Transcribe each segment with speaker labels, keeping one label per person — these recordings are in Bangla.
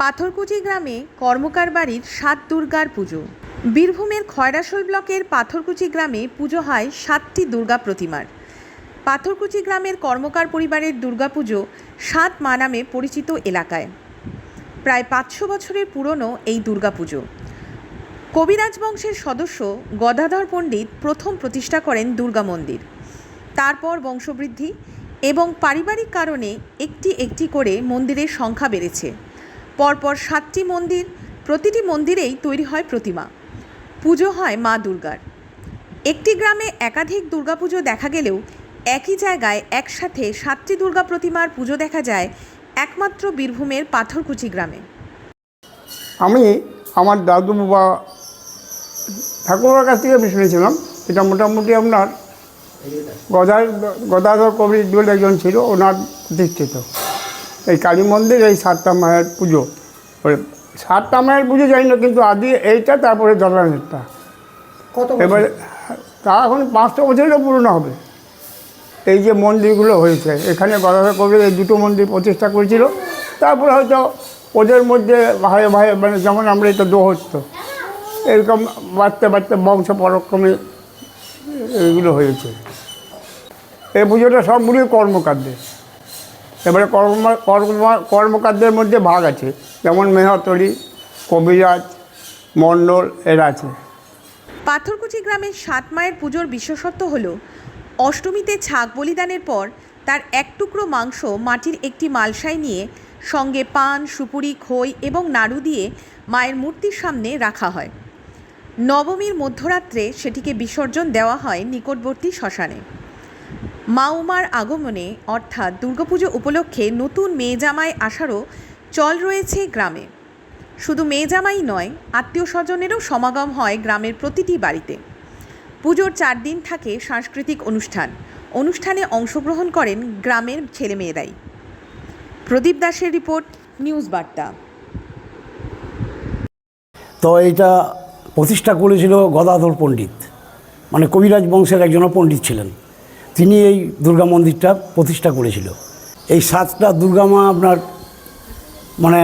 Speaker 1: পাথরকুচি গ্রামে কর্মকার বাড়ির সাত দুর্গার পুজো। বীরভূমের খয়রাশোল ব্লকের পাথরকুচি গ্রামে পুজো হয় সাতটি দুর্গা প্রতিমার। পাথরকুচি গ্রামের কর্মকার পরিবারের দুর্গাপুজো সাত মা নামে পরিচিত এলাকায়। প্রায় পাঁচশো বছরের পুরনো এই দুর্গাপুজো কবিরাজ বংশের সদস্য গদাধর পণ্ডিত প্রথম প্রতিষ্ঠা করেন দুর্গা মন্দির। তারপর বংশবৃদ্ধি এবং পারিবারিক কারণে একটি একটি করে মন্দিরের সংখ্যা বেড়েছে। পরপর সাতটি মন্দির, প্রতিটি মন্দিরেই তৈরি হয় প্রতিমা। পুজো হয় মা দুর্গার। একটি গ্রামে একাধিক দুর্গাপুজো দেখা গেলেও একই জায়গায় একসাথে সাতটি দুর্গা প্রতিমার পুজো দেখা যায় একমাত্র বীরভূমের পাথরকুচি গ্রামে।
Speaker 2: আমি আমার দাদু বাবা ঠাকুরের কাছ থেকে আমি শুনেছিলাম এটা মোটামুটি আপনার গদা গদাধর কবি বলে একজন ছিল, ওনার প্রতিষ্ঠিত। এই কালী মন্দির এই সাতটা মায়ের পুজো। ওই সাতটা মায়ের পুজো জানি না কিন্তু আদি এইটা তারপরে দলানেরটা
Speaker 3: কত
Speaker 2: এবারে তা এখন পাঁচশো বছরেরও পুরনো হবে। এই যে মন্দিরগুলো হয়েছে এখানে গদাধর কবির এই দুটো মন্দির প্রতিষ্ঠা করেছিল। তারপরে হয়তো ওদের মধ্যে ভাই ভাই মানে যেমন আমরা এটা দোহত্য এরকম বাড়তে বাড়তে বংশ পরক্রমে এইগুলো হয়েছে। এই পুজোটা সবগুলোই কর্মকাণ্ডের এবারে কর্ম কর্ম, কর্মকাণ্ডের মধ্যে ভাগ আছে। যেমন মেহতরি কবিরাজ, মণ্ডল, এরা আছে।
Speaker 1: পাথরকুচি গ্রামের সাত মায়ের পুজোর বিশেষত্ব হল, অষ্টমীতে ছাগ বলিদানের পর তার এক টুকরো মাংস মাটির একটি মালসায় নিয়ে সঙ্গে পান, সুপুরি, খই এবং নাড়ু দিয়ে মায়ের মূর্তির সামনে রাখা হয়। নবমীর মধ্যরাত্রে সেটিকে বিসর্জন দেওয়া হয় নিকটবর্তী শ্মশানে। মা উমার আগমনে, অর্থাৎ দুর্গাপুজো উপলক্ষে নতুন মেয়ে জামাই আসারও চল রয়েছে গ্রামে। শুধু মেয়ে জামাই নয়, আত্মীয় স্বজনেরও সমাগম হয় গ্রামের প্রতিটি বাড়িতে। পুজোর চার দিন থাকে সাংস্কৃতিক অনুষ্ঠান। অনুষ্ঠানে অংশগ্রহণ করেন গ্রামের ছেলেমেয়েরাই। প্রদীপ দাসের রিপোর্ট, নিউজ বার্তা।
Speaker 3: তো এটা প্রতিষ্ঠা করেছিল গদাধর পণ্ডিত। মানে কবিরাজ বংশের একজন পণ্ডিত ছিলেন। তিনি এই দুর্গা মন্দিরটা প্রতিষ্ঠা করেছিল। এই সাতটা দুর্গা মা আপনার মানে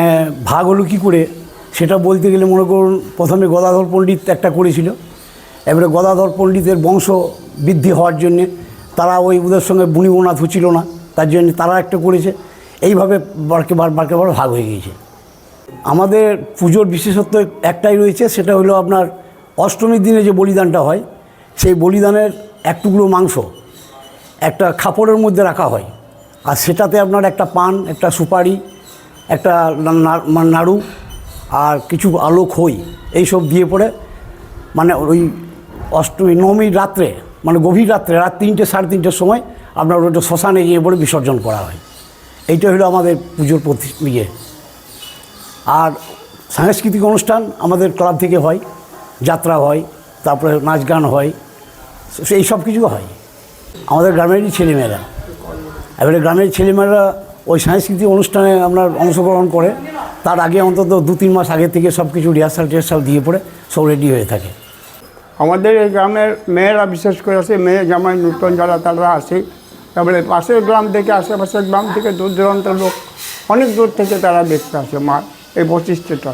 Speaker 3: ভাগ হলো কী করে সেটা বলতে গেলে মনে করুন প্রথমে গদাধর পণ্ডিত একটা করেছিল। এবারে গদাধর পণ্ডিতের বংশ বৃদ্ধি হওয়ার জন্যে তারা ওই ওদের সঙ্গে বুনিবোনাথ হচ্ছিল না, তার জন্য তারা একটা করেছে। এইভাবে বারকে বার বারকে বার ভাগ হয়ে গিয়েছে। আমাদের পুজোর বিশেষত্ব একটাই রয়েছে, সেটা হলো আপনার অষ্টমীর দিনে যে বলিদানটা হয়, সেই বলিদানের এক টুকরো মাংস একটা খাপড়ের মধ্যে রাখা হয়। আর সেটাতে আপনার একটা পান, একটা সুপারি, একটা মানে নাড়ু আর কিছু আলো, খই, এইসব দিয়ে পড়ে মানে ওই অষ্টমী নবমীর রাত্রে মানে গভীর রাত্রে, রাত তিনটে, সাড়ে তিনটের সময় আপনার ওটা শ্মশানে গিয়ে পড়ে বিসর্জন করা হয়। এইটা হলো আমাদের পুজোর প্রতি ইয়ে। আর সাংস্কৃতিক অনুষ্ঠান আমাদের ক্লাব থেকে হয়, যাত্রা হয়, তারপরে নাচ গান হয় এই সব কিছু হয়। আমাদের গ্রামেরই ছেলেমেয়েরা। এবারে গ্রামের ছেলেমেয়েরা ওই সাংস্কৃতিক অনুষ্ঠানে আপনার অংশগ্রহণ করে, তার আগে অন্তত দু তিন মাস আগে থেকে সব কিছু রিহার্সাল টিহার্সাল দিয়ে পড়ে সব রেডি হয়ে থাকে।
Speaker 2: আমাদের এই গ্রামের মেয়েরা বিশেষ করে আসে মেয়ে জামাই, নূতন যারা, তারা আসে তারপরে পাশের গ্রাম থেকে, আশেপাশের গ্রাম থেকে দূর দূরান্তের লোক, অনেক দূর থেকে তারা দেখতে আসে মা, এই বৈশিষ্ট্যটা।